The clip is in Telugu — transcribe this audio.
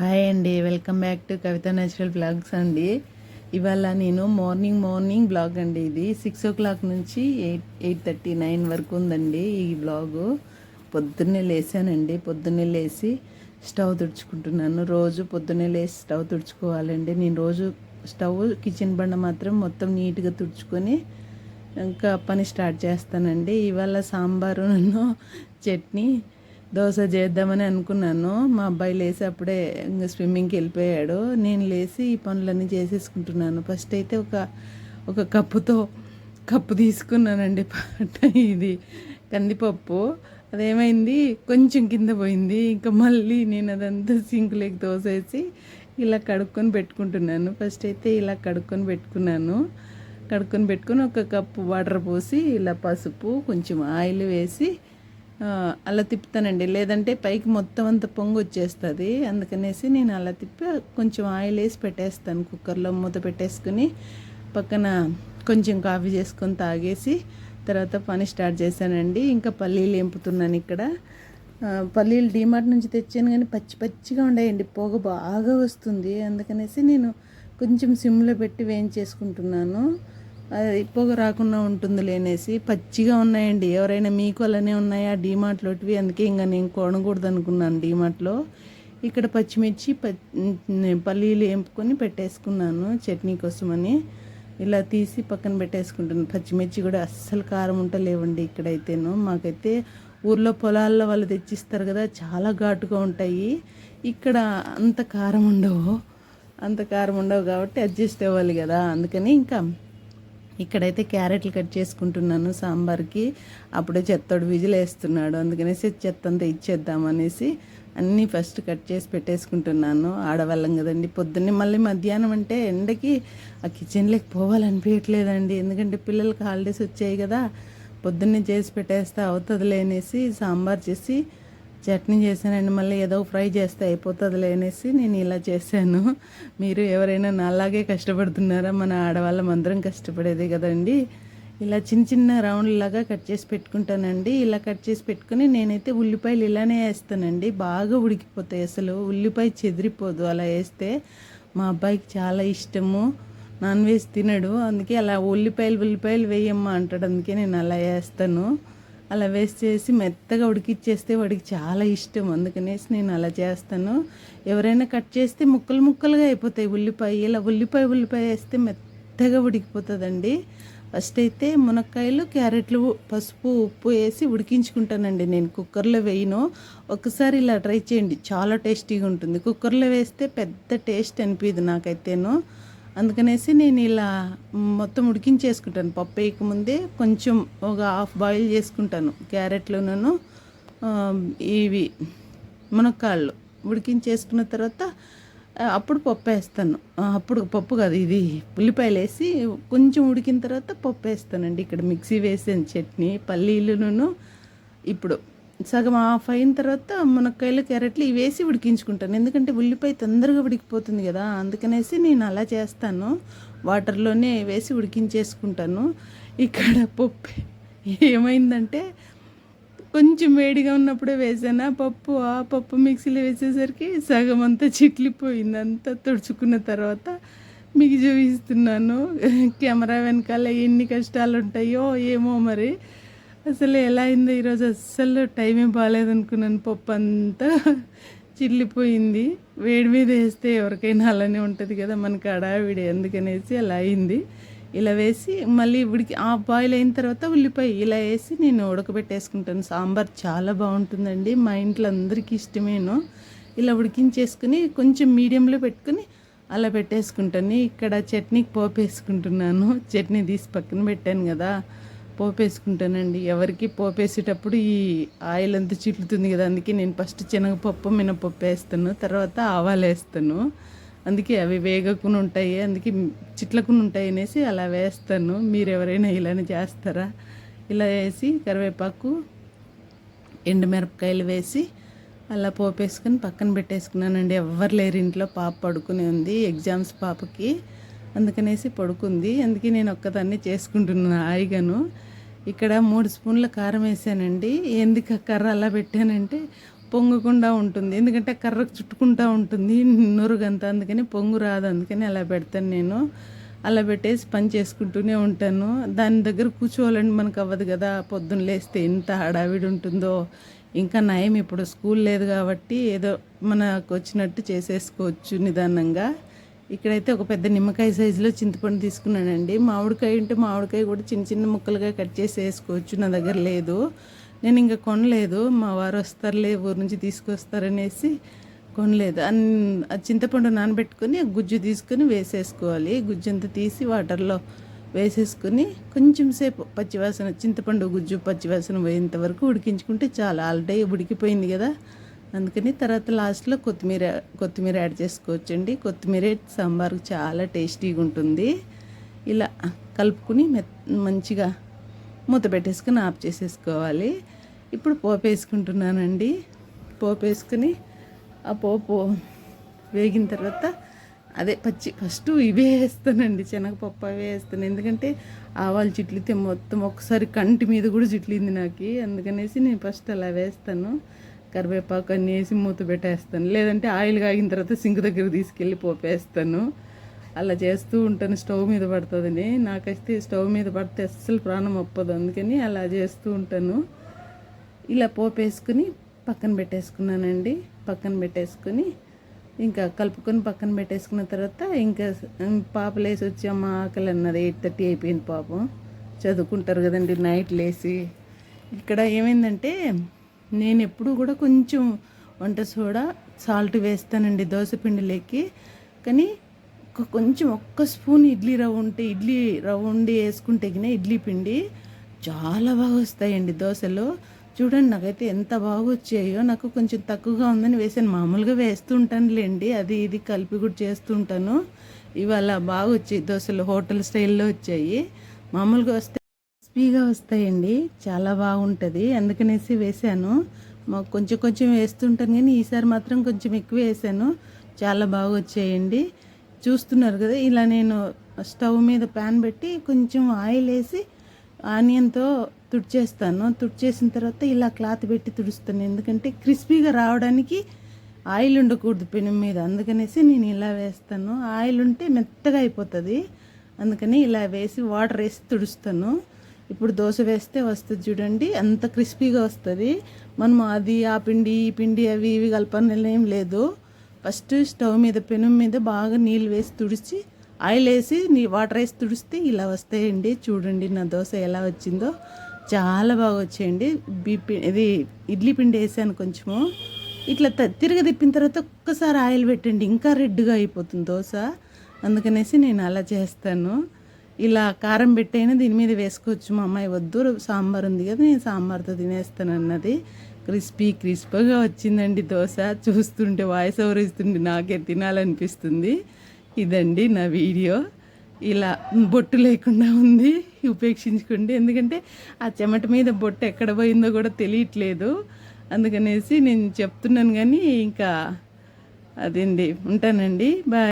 హాయ్ అండి. Welcome back to Kavitha natural blogs అండి. ఇవాళ నేను మార్నింగ్ మార్నింగ్ బ్లాగ్ అండి ఇది. సిక్స్ ఓ క్లాక్ నుంచి ఎయిట్ ఎయిట్ థర్టీ నైన్ వరకు ఉందండి ఈ బ్లాగు. పొద్దున్నే లేసానండి పొద్దున్నే లేచి స్టవ్ తుడుచుకుంటున్నాను. రోజు పొద్దున్నే లేచి స్టవ్ తుడుచుకోవాలండి. నేను రోజు స్టవ్ కిచెన్ బండ మాత్రం మొత్తం నీట్గా తుడుచుకొని ఇంకా పని స్టార్ట్ చేస్తానండి. ఇవాళ సాంబారు నన్ను చట్నీ దోశ చేద్దామని అనుకున్నాను. మా అబ్బాయి లేసి అప్పుడే ఇంకా స్విమ్మింగ్కి వెళ్ళిపోయాడు. నేను లేచి ఈ పనులన్నీ చేసేసుకుంటున్నాను. ఫస్ట్ అయితే ఒక ఒక కప్పుతో కప్పు తీసుకున్నానండి. పాట ఇది కందిపప్పు. అదేమైంది? కొంచెం కింద పోయింది. ఇంకా మళ్ళీ నేను అదంతా సింకులోకి తోసేసి ఇలా కడుక్కొని పెట్టుకుంటున్నాను. ఫస్ట్ అయితే ఇలా కడుక్కొని పెట్టుకున్నాను. కడుక్కొని పెట్టుకొని ఒక కప్పు వాటర్ పోసి ఇలా పసుపు కొంచెం ఆయిల్ వేసి అలా తిప్పుతానండి. లేదంటే పైకి మొత్తం అంత పొంగు వచ్చేస్తుంది. అందుకనేసి నేను అలా తిప్పి కొంచెం ఆయిల్ వేసి పెట్టేస్తాను కుక్కర్లో మూత పెట్టేసుకుని. పక్కన కొంచెం కాఫీ చేసుకొని తాగేసి తర్వాత పని స్టార్ట్ చేశానండి. ఇంకా పల్లీలు ఎంపుతున్నాను ఇక్కడ. పల్లీలు డీమార్ట్ నుంచి తెచ్చాను కానీ పచ్చి పచ్చిగా ఉండేయండి పొగ బాగా వస్తుంది. అందుకనేసి నేను కొంచెం సిమ్లో పెట్టి వేయించేసుకుంటున్నాను. అది పొగ రాకుండా ఉంటుంది లేనేసి పచ్చిగా ఉన్నాయండి. ఎవరైనా మీకు అలానే ఉన్నాయా డీమార్ట్లోటివి? అందుకే ఇంకా నేను కొనకూడదు అనుకున్నాను డీమార్ట్లో. ఇక్కడ పచ్చిమిర్చి పల్లీలు వేపుకొని పెట్టేసుకున్నాను చట్నీ కోసమని. ఇలా తీసి పక్కన పెట్టేసుకుంటాను పచ్చిమిర్చి కూడా అస్సలు కారం ఉంటలేవండి ఇక్కడైతేను. మాకైతే ఊర్లో పొలాల్లో వాళ్ళు తెచ్చిస్తారు కదా చాలా ఘాటుగా ఉంటాయి. ఇక్కడ అంత కారం ఉండవు. అంత కారం ఉండవు కాబట్టి అడ్జస్ట్ అవ్వాలి కదా. అందుకని ఇంకా ఇక్కడైతే క్యారెట్లు కట్ చేసుకుంటున్నాను సాంబార్కి. అప్పుడే చెత్తోడు విజిల్ వేస్తున్నాడు అందుకనేసి చెత్త అంతా ఇచ్చేద్దామనేసి అన్నీ ఫస్ట్ కట్ చేసి పెట్టేసుకుంటున్నాను. ఆడవాళ్ళం కదండి. పొద్దున్నే మళ్ళీ మధ్యాహ్నం అంటే ఎండకి ఆ కిచెన్లోకి పోవాలనిపించట్లేదండి ఎందుకంటే పిల్లలకి హాలిడేస్ వచ్చాయి కదా. పొద్దున్నే చేసి పెట్టేస్తే అవుతుందిలే అనేసి సాంబార్ చేసి చట్నీ చేశానండి మళ్ళీ ఏదో ఫ్రై చేస్తే అయిపోతుందిలే అనేసి నేను ఇలా చేశాను. మీరు ఎవరైనా నాలాగే కష్టపడుతున్నారా? మన ఆడవాళ్ళం అందరం కష్టపడేదే కదండి. ఇలా చిన్న చిన్న రౌండ్ లాగా కట్ చేసి పెట్టుకుంటానండి. ఇలా కట్ చేసి పెట్టుకుని నేనైతే ఉల్లిపాయలు ఇలానే వేస్తానండి. బాగా ఉడికిపోతాయి అసలు. ఉల్లిపాయ చెదిరిపోదు అలా వేస్తే. మా అబ్బాయికి చాలా ఇష్టము. నాన్ వెజ్ తినడు. అందుకే అలా ఉల్లిపాయలు ఉల్లిపాయలు వేయమ్మా అంటాడు. అందుకే నేను అలా వేస్తాను. అలా వేస్ట్ చేసి మెత్తగా ఉడికిచ్చేస్తే వాడికి చాలా ఇష్టం. అందుకనేసి నేను అలా చేస్తాను. ఎవరైనా కట్ చేస్తే ముక్కలు ముక్కలుగా అయిపోతాయి. ఉల్లిపాయ ఇలా ఉల్లిపాయ ఉల్లిపాయ వేస్తే మెత్తగా ఉడికిపోతుందండి. ఫస్ట్ అయితే మునక్కాయలు క్యారెట్లు పసుపు ఉప్పు వేసి ఉడికించుకుంటానండి నేను. కుక్కర్లో వేయను. ఒకసారి ఇలా ట్రై చేయండి. చాలా టేస్టీగా ఉంటుంది. కుక్కర్లో వేస్తే పెద్ద టేస్ట్ అనిపిదు నాకైతేను. అందుకనేసి నేను ఇలా మొత్తం ఉడికించేసుకుంటాను. పప్పు వేయకముందే కొంచెం ఒక హాఫ్ బాయిల్ చేసుకుంటాను. క్యారెట్లోనూ ఇవి మునక్కాళ్ళు ఉడికించేసుకున్న తర్వాత అప్పుడు పప్పు వేస్తాను. అప్పుడు పప్పు కాదు ఇది ఉల్లిపాయలు వేసి కొంచెం ఉడికిన తర్వాత పప్పు వేస్తానండి. ఇక్కడ మిక్సీ వేసాను చట్నీ పల్లీలును ఇప్పుడు సగం ఆఫ్ అయిన తర్వాత మునక్కాయలు క్యారెట్లు ఇవి వేసి ఉడికించుకుంటాను. ఎందుకంటే ఉల్లిపాయ తొందరగా ఉడికిపోతుంది కదా అందుకనేసి నేను అలా చేస్తాను. వాటర్లోనే వేసి ఉడికించేసుకుంటాను. ఇక్కడ పప్పు ఏమైందంటే కొంచెం వేడిగా ఉన్నప్పుడే వేసాను ఆ పప్పు. ఆ పప్పు మిక్సీలో వేసేసరికి సగం అంతా చిట్లిపోయింది. అంతా తుడుచుకున్న తర్వాత మీకు చూపిస్తున్నాను. కెమెరా వెనకాల ఎన్ని కష్టాలు ఉంటాయో ఏమో మరి. అసలు ఎలా అయిందో ఈరోజు అస్సలు టైమే బాగాలేదనుకున్నాను పప్పు అంతా చిల్లిపోయింది. వేడి మీద వేస్తే ఎవరికైనా అలానే ఉంటుంది కదా మనకి అడావిడి అందుకనేసి అలా అయింది. ఇలా వేసి మళ్ళీ ఉడికి ఆ బాయిల్ అయిన తర్వాత ఉల్లిపాయ ఇలా వేసి నేను ఉడకబెట్టేసుకుంటాను. సాంబార్ చాలా బాగుంటుందండి. మా ఇంట్లో అందరికీ ఇష్టమేను. ఇలా ఉడికించేసుకుని కొంచెం మీడియంలో పెట్టుకుని అలా పెట్టేసుకుంటాను. ఇక్కడ చట్నీకి పోపు వేసుకుంటున్నాను చట్నీ తీసి పక్కన పెట్టాను కదా. పోపేసుకుంటానండి. ఎవరికి పోపేసేటప్పుడు ఈ ఆయిల్ అంతా చిట్లుతుంది కదా అందుకే నేను ఫస్ట్ శనగపప్పు మినపప్పు వేస్తాను తర్వాత ఆవాలు వేస్తాను. అందుకే అవి వేగకుండా ఉంటాయి అందుకే చిట్లకుండా ఉంటాయి అనేసి అలా వేస్తాను. మీరు ఎవరైనా ఇలానే చేస్తారా? ఇలా వేసి కరివేపాకు ఎండుమిరపకాయలు వేసి అలా పోపేసుకొని పక్కన పెట్టేసుకున్నానండి. ఎవ్వరు లేరు ఇంట్లో పాప పడుకుని ఉంది ఎగ్జామ్స్ పాపకి. అందుకనేసి పడుకుంది. అందుకే నేను ఒక్కదాన్ని చేసుకుంటున్నాను హాయిగాను. ఇక్కడ మూడు స్పూన్ల కారం వేసానండి. ఎందుకు కర్ర అలా పెట్టానంటే పొంగకుండా ఉంటుంది. ఎందుకంటే కర్రకు చుట్టుకుంటా ఉంటుంది. నురుగంతా అందుకని పొంగు రాదు. అందుకని అలా పెడతాను నేను. అలా పెట్టేసి పని చేసుకుంటూనే ఉంటాను. దాని దగ్గర కూర్చోవాలండి మనకు అవ్వదు కదా. పొద్దున్న లేస్తే ఎంత హడావిడి ఉంటుందో. ఇంకా నయం ఇప్పుడు స్కూల్ లేదు కాబట్టి ఏదో మనకు వచ్చినట్టు చేసేసుకోవచ్చు నిదానంగా. ఇక్కడైతే ఒక పెద్ద నిమ్మకాయ సైజులో చింతపండు తీసుకున్నానండి. మామిడికాయ ఉంటే మామిడికాయ కూడా చిన్న చిన్న ముక్కలుగా కట్ చేసి వేసుకోవచ్చు నా దగ్గర లేదు. నేను ఇంకా కొనలేదు. మా వారు వస్తారులే ఊరు నుంచి తీసుకొస్తారనేసి కొనలేదు. అన్ ఆ చింతపండు నానబెట్టుకొని గుజ్జు తీసుకొని వేసేసుకోవాలి. గుజ్జు అంతా తీసి వాటర్లో వేసేసుకొని కొంచెం సేపు పచ్చివాసన చింతపండు గుజ్జు పచ్చివాసన పోయేంత వరకు ఉడికించుకుంటే చాలా. ఆల్రెడీ ఉడికిపోయింది కదా. అందుకని తర్వాత లాస్ట్లో కొత్తిమీర కొత్తిమీర యాడ్ చేసుకోవచ్చండి. కొత్తిమీర సాంబార్ చాలా టేస్టీగా ఉంటుంది. ఇలా కలుపుకుని మెత్ మంచిగా మూత పెట్టేసుకుని ఆఫ్ చేసేసుకోవాలి. ఇప్పుడు పోపు వేసుకుంటున్నానండి. పోపు వేసుకుని ఆ పోపు వేగిన తర్వాత అదే పచ్చి ఫస్ట్ ఇవే వేస్తానండి. శనగపప్పు అవే వేస్తాను. ఎందుకంటే ఆవాలు చిట్లితే మొత్తం ఒకసారి కంటి మీద కూడా చిట్లింది నాకు. అందుకనేసి నేను ఫస్ట్ అలా వేస్తాను. కరివేపాకు అన్నీ వేసి మూత పెట్టేస్తాను. లేదంటే ఆయిల్ కాగిన తర్వాత సింక్ దగ్గర తీసుకెళ్ళి పోపేస్తాను. అలా చేస్తూ ఉంటాను. స్టవ్ మీద పడుతుందని. నాకైతే స్టవ్ మీద పడితే అస్సలు ప్రాణం ఒప్పదు. అందుకని అలా చేస్తూ ఉంటాను. ఇలా పోపేసుకుని పక్కన పెట్టేసుకున్నానండి. పక్కన పెట్టేసుకుని ఇంకా కలుపుకొని పక్కన పెట్టేసుకున్న తర్వాత ఇంకా పాప లేసి వచ్చి అమ్మ ఆకలి అన్నది ఎయిట్ థర్టీ అయిపోయింది పాపం. చదువుకుంటారు కదండి నైట్ లేసి. ఇక్కడ ఏమైందంటే నేను ఎప్పుడు కూడా కొంచెం వంట సోడా సాల్ట్ వేస్తానండి దోశ పిండిలోకి. కానీ కొంచెం ఒక్క స్పూన్ ఇడ్లీ రవ్వ ఉంటే ఇడ్లీ రవ్వ ఉండి వేసుకుంటే గిన ఇడ్లీ పిండి చాలా బాగా వస్తాయండి దోశలు. చూడండి నాకైతే ఎంత బాగా వచ్చాయో నాకు కొంచెం తక్కువగా ఉందని వేసాను మామూలుగా వేస్తూ ఉంటానులేండి అది ఇది కలిపి కూడా చేస్తూ ఉంటాను ఇవాళ బాగా వచ్చాయి దోశలు హోటల్ స్టైల్లో వచ్చాయి. మామూలుగా వస్తే క్రిస్పీగా వస్తాయండి. చాలా బాగుంటుంది. అందుకనేసి వేసాను మాకు కొంచెం కొంచెం వేస్తుంటాను కానీ ఈసారి మాత్రం కొంచెం ఎక్కువ వేసాను చాలా బాగా వచ్చాయండి. చూస్తున్నారు కదా ఇలా నేను స్టవ్ మీద ప్యాన్ పెట్టి కొంచెం ఆయిల్ వేసి ఆనియన్తో తుడిచేస్తాను. తుడిచేసిన తర్వాత ఇలా క్లాత్ పెట్టి తుడుస్తాను. ఎందుకంటే క్రిస్పీగా రావడానికి ఆయిల్ ఉండకూడదు పెనం మీద. అందుకనేసి నేను ఇలా వేస్తాను. ఆయిల్ ఉంటే మెత్తగా అయిపోతుంది. అందుకని ఇలా వేసి వాటర్ వేసి తుడుస్తాను. ఇప్పుడు దోశ వేస్తే వస్తుంది చూడండి అంత క్రిస్పీగా వస్తుంది. మనం అది ఆ పిండి ఈ పిండి అవి ఇవి కలపని ఏం లేదు. ఫస్ట్ స్టవ్ మీద పెనం మీద బాగా నీళ్ళు వేసి తుడిచి ఆయిల్ వేసి నీ వాటర్ వేసి తుడిస్తే ఇలా వస్తాయండి. చూడండి నా దోశ ఎలా వచ్చిందో. చాలా బాగా వచ్చాయండి. బిపి ఇది ఇడ్లీ పిండి వేసాను కొంచెము. ఇట్లా తిరిగి తిరగ తిప్పిన తర్వాత ఒక్కసారి ఆయిల్ పెట్టండి. ఇంకా రెడ్గా అయిపోతుంది దోశ. అందుకనేసి నేను అలా చేస్తాను. ఇలా కారం పెట్టైనా దీని మీద వేసుకోవచ్చు. మా అమ్మాయి వద్దు సాంబార్ ఉంది కదా నేను సాంబార్తో తినేస్తాను అన్నది క్రిస్పీ క్రిస్పీగా వచ్చిందండి దోశ. చూస్తుంటే వాయిస్ ఓవర్ ఇస్తుంటే నాకే తినాలనిపిస్తుంది. ఇదండి నా వీడియో. ఇలా బొట్టు లేకుండా ఉంది ఉపేక్షించుకోండి. ఎందుకంటే ఆ చెమట మీద బొట్టు ఎక్కడ పోయిందో కూడా తెలియట్లేదు. అందుకనేసి నేను చెప్తున్నాను కానీ ఇంకా అదండి ఉంటానండి. బాయ్